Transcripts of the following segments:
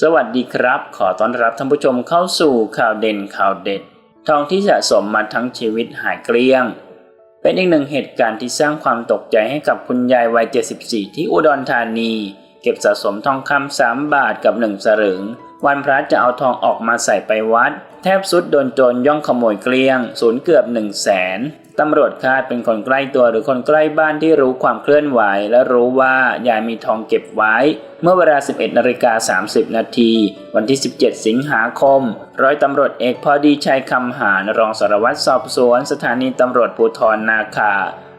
สวัสดีครับ ขอต้อนรับท่านผู้ชมเข้าสู่ข่าวเด่นข่าวเด็ด ทองที่สะสมมาทั้งชีวิตหายเกลี้ยง เป็นอีกหนึ่งเหตุการณ์ที่สร้างความตกใจให้กับคุณยายวัย 74 ที่อุดรธานี เก็บสะสมทองคำสามบาทกับหนึ่งสลึง วันพระจะเอาทองออกมาใส่ไปวัด แทบสุดโดนโจรย่องขโมยเกลี้ยงสูญเกือบ1 0 0 0 0แสนตำรวจคาดเป็นคนใกล้ตัวหรือคนใกล้บ้านที่รู้ความเคลื่อนไหว และรู้ว่ายายมีทองเก็บไว้ เมื่อเวลา 11นาฬิกา30 นาที วันที่ 17 สิงหาคม ร้อยตำรวจเอกพอดีชัยคำหารรองสารวัตรสอบสวน สถานีตำรวจภูธรนาคา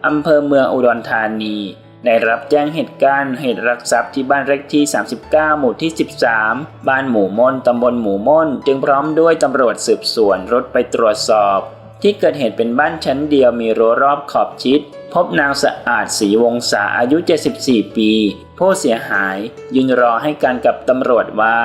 อำเภอเมืองอุดรธานี ได้รับแจ้งเหตุการณ์เหตุรักทรัพย์ที่บ้านเลขที่ 39 หมู่ที่ 13 บ้านหมู่ม่นตำบลหมู่ม่น จึงพร้อมด้วยตำรวจสืบสวนรถไปตรวจสอบ ที่เกิดเหตุเป็นบ้านชั้นเดียวมีรั้วรอบขอบชิด พบนางสะอาดศรีวงศาอายุ 74 ปี ผู้เสียหายยืนรอให้การกับตำรวจว่า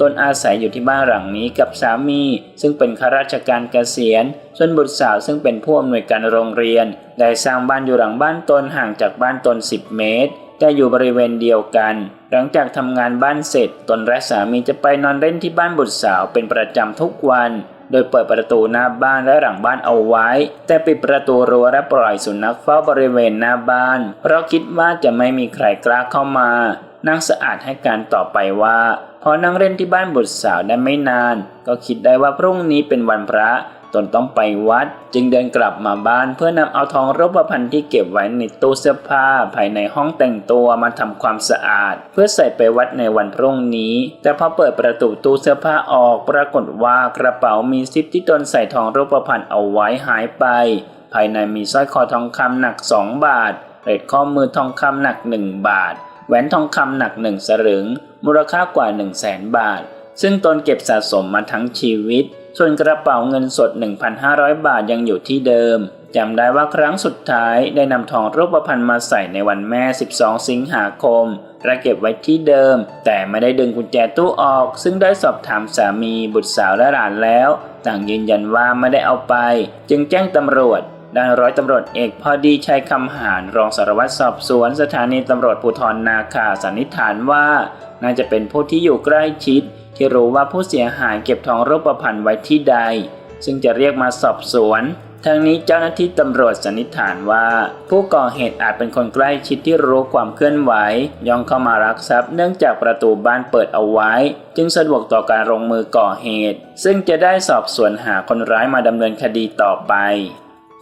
ตนอาศัยอยู่ที่บ้านหลังนี้กับสามี ซึ่งเป็นข้าราชการเกษียณ ส่วนบุตรสาวซึ่งเป็นผู้อำนวยการโรงเรียน ได้สร้างบ้านอยู่หลังบ้านตนห่างจากบ้านตน 10 เมตร แต่อยู่บริเวณเดียวกัน หลังจากทำงานบ้านเสร็จ ตนและสามีจะไปนอนเล่นที่บ้านบุตรสาวเป็นประจำทุกวันโดยเปิดประตูหน้าบ้านและหลังบ้านเอาไว้ แต่ปิดประตูรั้วและปล่อยสุนัขเฝ้าบริเวณหน้าบ้าน เพราะคิดว่าจะไม่มีใครกล้าเข้ามา นางสะอาดให้การต่อไปว่าพอนั่งเล่นที่บ้านบุตรสาวได้ไม่นาน ก็คิดได้ว่าพรุ่งนี้เป็นวันพระตนต้องไปวัด จึงเดินกลับมาบ้านเพื่อนำเอาทองรูปพรรณที่เก็บไว้ในตู้เสื้อผ้าภายในห้องแต่งตัวมาทำความสะอาด เพื่อใส่ไปวัดในวันพรุ่งนี้ แต่พอเปิดประตูตู้เสื้อผ้าออก ปรากฏว่ากระเป๋ามีซิปที่ตนใส่ทองรูปพรรณเอาไว้หายไป ภายในมีสร้อยคอทองคำหนัก 2 บาทเหล็กข้อมือทองคำหนัก 1 บาท แหวนทองคำหนัก1สลึง มูลค่ากว่า 1 0 0 0 0แสนบาท ซึ่งตนเก็บสะสมมาทั้งชีวิต ส่วนกระเป๋าเงินสด 1,500 บาทยังอยู่ที่เดิมจำได้ว่าครั้งสุดท้ายได้นำทองรูปพรรณมาใส่ในวันแม่ 12 สิงหาคมและเก็บไว้ที่เดิม แต่ไม่ได้ดึงกุญแจตู้ออก ซึ่งได้สอบถามสามีบุตรสาวและหลานแล้ว ต่างยืนยันว่าไม่ได้เอาไป จึงแจ้งตำรวจ ด้านร้อยตำรวจเอกพอดีชัยคำหารรองสารวัตรสอบสวนสถานีตำรวจภูธรนาคาสันนิษฐานว่า น่าจะเป็นผู้ที่อยู่ใกล้ชิด ที่รู้ว่าผู้เสียหายเก็บทองรูปพรรณไว้ที่ใด ซึ่งจะเรียกมาสอบสวนทั้งนี้เจ้าหน้าที่ตำรวจสันนิษฐานว่า ผู้ก่อเหตุอาจเป็นคนใกล้ชิดที่รู้ความเคลื่อนไหวย่องเข้ามารักทรัพย์เนื่องจากประตูบ้านเปิดเอาไว้ จึงสะดวกต่อการลงมือก่อเหตุ ซึ่งจะได้สอบสวนหาคนร้ายมาดำเนินคดีต่อไป